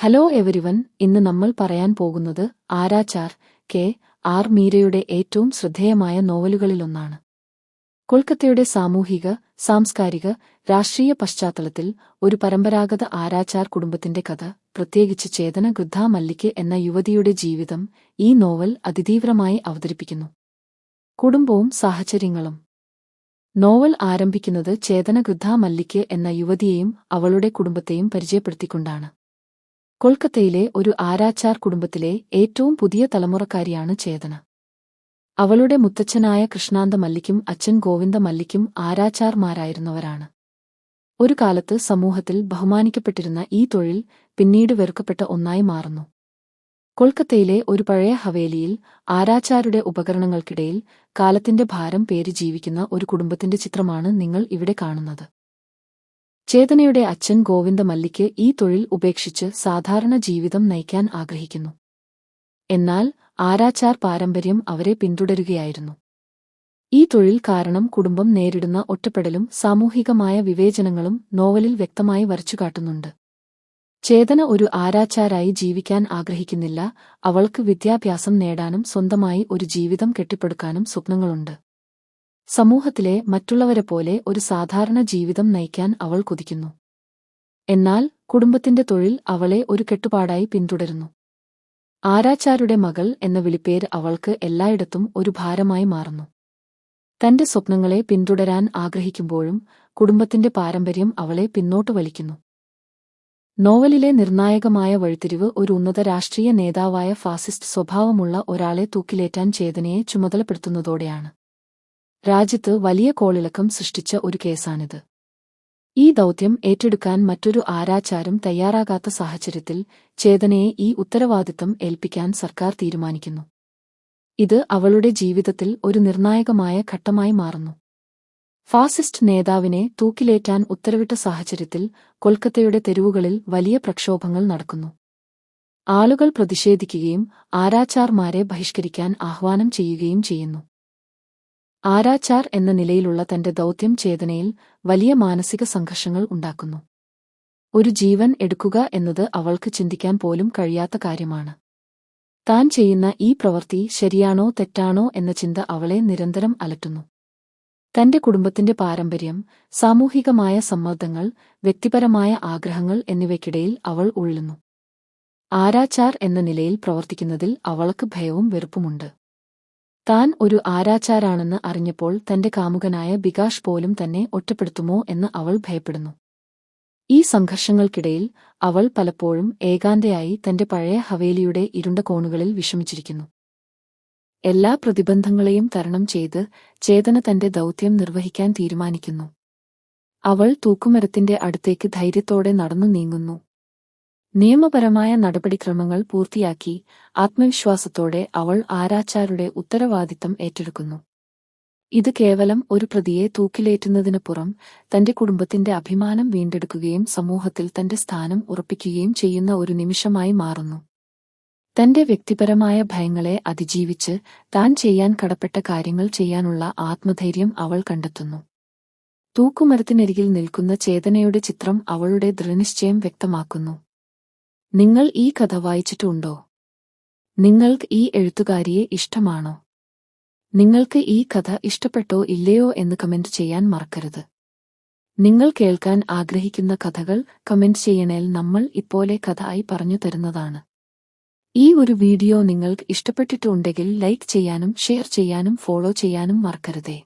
Hello everyone ഇന്ന് നമ്മൾ പറയാൻ പോകുന്നത് ആരാച്ചാർ കെ ആർ മീരയുടെ ഏറ്റവും ശ്രദ്ധേയമായ നോവലുകളിലൊന്നാണ്. കൊൽക്കത്തയുടെ സാമൂഹിക സാംസ്കാരിക രാഷ്ട്രീയ പശ്ചാത്തലത്തിൽ ഒരു പരമ്പരാഗത ആരാച്ചാർ കുടുംബത്തിന്റെ കഥ പ്രത്യേകിച്ച് ചേതന ഗൃദ്ധാ മല്ലിക്ക് എന്ന യുവതിയുടെ ജീവിതം ഈ നോവൽ അതിതീവ്രമായി അവതരിപ്പിക്കുന്നു. കുടുംബവും സാഹചര്യങ്ങളും. നോവൽ ആരംഭിക്കുന്നത് ചേതന ഗൃദ്ധാ മല്ലിക്ക് എന്ന യുവതിയെയും അവളുടെ കുടുംബത്തെയും പരിചയപ്പെടുത്തിക്കൊണ്ടാണ്. കൊൽക്കത്തയിലെ ഒരു ആരാച്ചാർ കുടുംബത്തിലെ ഏറ്റവും പുതിയ തലമുറക്കാരിയാണ് ചേതന. അവളുടെ മുത്തച്ഛനായ കൃഷ്ണാന്ത മല്ലിക്കും അച്ഛൻ ഗോവിന്ദ മല്ലിക്കും ആരാച്ചാർമാരായിരുന്നവരാണ്. ഒരു കാലത്ത് സമൂഹത്തിൽ ബഹുമാനിക്കപ്പെട്ടിരുന്ന ഈ തൊഴിൽ പിന്നീട് വെറുക്കപ്പെട്ട ഒന്നായി മാറുന്നു. കൊൽക്കത്തയിലെ ഒരു പഴയ ഹവേലിയിൽ ആരാച്ചാരുടെ ഉപകരണങ്ങൾക്കിടയിൽ കാലത്തിന്റെ ഭാരം പേര് ജീവിക്കുന്ന ഒരു കുടുംബത്തിന്റെ ചിത്രമാണ് നിങ്ങൾ ഇവിടെ കാണുന്നത്. ചേതനയുടെ അച്ഛൻ ഗോവിന്ദ മല്ലിക്ക് ഈ തൊഴിൽ ഉപേക്ഷിച്ച് സാധാരണ ജീവിതം നയിക്കാൻ ആഗ്രഹിക്കുന്നു. എന്നാൽ ആരാച്ചാർ പാരമ്പര്യം അവരെ പിന്തുടരുകയായിരുന്നു. ഈ തൊഴിൽ കാരണം കുടുംബം നേരിടുന്ന ഒറ്റപ്പെടലും സാമൂഹികമായ വിവേചനങ്ങളും നോവലിൽ വ്യക്തമായി വരച്ചുകാട്ടുന്നുണ്ട് ചേതന ഒരു ആരാച്ചാരായി ജീവിക്കാൻ ആഗ്രഹിക്കുന്നില്ല അവൾക്ക് വിദ്യാഭ്യാസം നേടാനും സ്വന്തമായി ഒരു ജീവിതം കെട്ടിപ്പടുക്കാനും സ്വപ്നങ്ങളുണ്ട്. സമൂഹത്തിലെ മറ്റുള്ളവരെ പോലെ ഒരു സാധാരണ ജീവിതം നയിക്കാൻ അവൾ കൊതിക്കുന്നു. എന്നാൽ കുടുംബത്തിന്റെ തൊഴിൽ അവളെ ഒരു കെട്ടുപാടായി പിന്തുടരുന്നു. ആരാച്ചാരുടെ മകൾ എന്ന വിളിപ്പേര് അവൾക്ക് എല്ലായിടത്തും ഒരു ഭാരമായി മാറുന്നു. തന്റെ സ്വപ്നങ്ങളെ പിന്തുടരാൻ ആഗ്രഹിക്കുമ്പോഴും കുടുംബത്തിന്റെ പാരമ്പര്യം അവളെ പിന്നോട്ട് വലിക്കുന്നു. നോവലിലെ നിർണായകമായ വഴിത്തിരിവ് ഒരു ഉന്നത രാഷ്ട്രീയ നേതാവായ ഫാസിസ്റ്റ് സ്വഭാവമുള്ള ഒരാളെ തൂക്കിലേറ്റാൻ ചേതനയെ ചുമതലപ്പെടുത്തുന്നതോടെയാണ്. രാജ്യത്ത് വലിയ കോളിളക്കം സൃഷ്ടിച്ച ഒരു കേസാണിത്. ഈ ദൗത്യം ഏറ്റെടുക്കാൻ മറ്റൊരു ആരാച്ചാരും തയ്യാറാകാത്ത സാഹചര്യത്തിൽ ചേതനയെ ഈ ഉത്തരവാദിത്തം ഏൽപ്പിക്കാൻ സർക്കാർ തീരുമാനിക്കുന്നു. ഇത് അവളുടെ ജീവിതത്തിൽ ഒരു നിർണായകമായ ഘട്ടമായി മാറുന്നു. ഫാസിസ്റ്റ് നേതാവിനെ തൂക്കിലേറ്റാൻ ഉത്തരവിട്ട സാഹചര്യത്തിൽ കൊൽക്കത്തയുടെ തെരുവുകളിൽ വലിയ പ്രക്ഷോഭങ്ങൾ നടക്കുന്നു. ആളുകൾ പ്രതിഷേധിക്കുകയും ആരാച്ചാർമാരെ ബഹിഷ്കരിക്കാൻ ആഹ്വാനം ചെയ്യുകയും ചെയ്യുന്നു. ആരാച്ചാർ എന്ന നിലയിലുള്ള തന്റെ ദൗത്യം ചേതനയിൽ വലിയ മാനസിക സംഘർഷങ്ങൾ ഉണ്ടാക്കുന്നു. ഒരു ജീവൻ എടുക്കുക എന്നത് അവൾക്ക് ചിന്തിക്കാൻ പോലും കഴിയാത്ത കാര്യമാണ്. താൻ ചെയ്യുന്ന ഈ പ്രവൃത്തി ശരിയാണോ തെറ്റാണോ എന്ന ചിന്ത അവളെ നിരന്തരം അലട്ടുന്നു. തന്റെ കുടുംബത്തിന്റെ പാരമ്പര്യം സാമൂഹികമായ സമ്മർദ്ദങ്ങൾ വ്യക്തിപരമായ ആഗ്രഹങ്ങൾ എന്നിവയ്ക്കിടയിൽ അവൾ ഉള്ളുന്നു. ആരാച്ചാർ എന്ന നിലയിൽ പ്രവർത്തിക്കുന്നതിൽ അവൾക്ക് ഭയവും വെറുപ്പുമുണ്ട്. താൻ ഒരു ആരാച്ചാരാണെന്ന് അറിഞ്ഞപ്പോൾ തന്റെ കാമുകനായ ബികാഷ് പോലും തന്നെ ഒറ്റപ്പെടുത്തുമോ എന്ന് അവൾ ഭയപ്പെടുന്നു. ഈ സംഘർഷങ്ങൾക്കിടയിൽ അവൾ പലപ്പോഴും ഏകാന്തയായി തന്റെ പഴയ ഹവേലിയുടെ ഇരുണ്ട കോണുകളിൽ വിഷമിച്ചിരിക്കുന്നു. എല്ലാ പ്രതിബന്ധങ്ങളെയും തരണം ചെയ്ത് ചേതന തന്റെ ദൗത്യം നിർവഹിക്കാൻ തീരുമാനിക്കുന്നു. അവൾ തൂക്കുമരത്തിന്റെ അടുത്തേക്ക് ധൈര്യത്തോടെ നടന്നു നീങ്ങുന്നു. നിയമപരമായ നടപടിക്രമങ്ങൾ പൂർത്തിയാക്കി ആത്മവിശ്വാസത്തോടെ അവൾ ആരാച്ചാരുടെ ഉത്തരവാദിത്തം ഏറ്റെടുക്കുന്നു. ഇത് കേവലം ഒരു പ്രതിയെ തൂക്കിലേറ്റുന്നതിനു തന്റെ കുടുംബത്തിന്റെ അഭിമാനം വീണ്ടെടുക്കുകയും സമൂഹത്തിൽ തന്റെ സ്ഥാനം ഉറപ്പിക്കുകയും ചെയ്യുന്ന ഒരു നിമിഷമായി മാറുന്നു. തന്റെ വ്യക്തിപരമായ ഭയങ്ങളെ അതിജീവിച്ച് താൻ ചെയ്യാൻ കടപ്പെട്ട കാര്യങ്ങൾ ചെയ്യാനുള്ള ആത്മധൈര്യം അവൾ കണ്ടെത്തുന്നു. തൂക്കുമരത്തിനരികിൽ നിൽക്കുന്ന ചേതനയുടെ ചിത്രം അവളുടെ ദൃഢനിശ്ചയം വ്യക്തമാക്കുന്നു. നിങ്ങൾ ഈ കഥ വായിച്ചിട്ടുണ്ടോ? നിങ്ങൾക്ക് ഈ എഴുത്തുകാരിയെ ഇഷ്ടമാണോ? നിങ്ങൾക്ക് ഈ കഥ ഇഷ്ടപ്പെട്ടോ ഇല്ലയോ എന്ന് കമന്റ് ചെയ്യാൻ മറക്കരുത്. നിങ്ങൾ കേൾക്കാൻ ആഗ്രഹിക്കുന്ന കഥകൾ കമന്റ് ചെയ്യണേൽ നമ്മൾ ഇപ്പോലെ കഥ ആയി പറഞ്ഞു തരുന്നതാണ്. ഈ ഒരു വീഡിയോ നിങ്ങൾക്ക് ഇഷ്ടപ്പെട്ടിട്ടുണ്ടെങ്കിൽ ലൈക്ക് ചെയ്യാനും ഷെയർ ചെയ്യാനും ഫോളോ ചെയ്യാനും മറക്കരുതേ.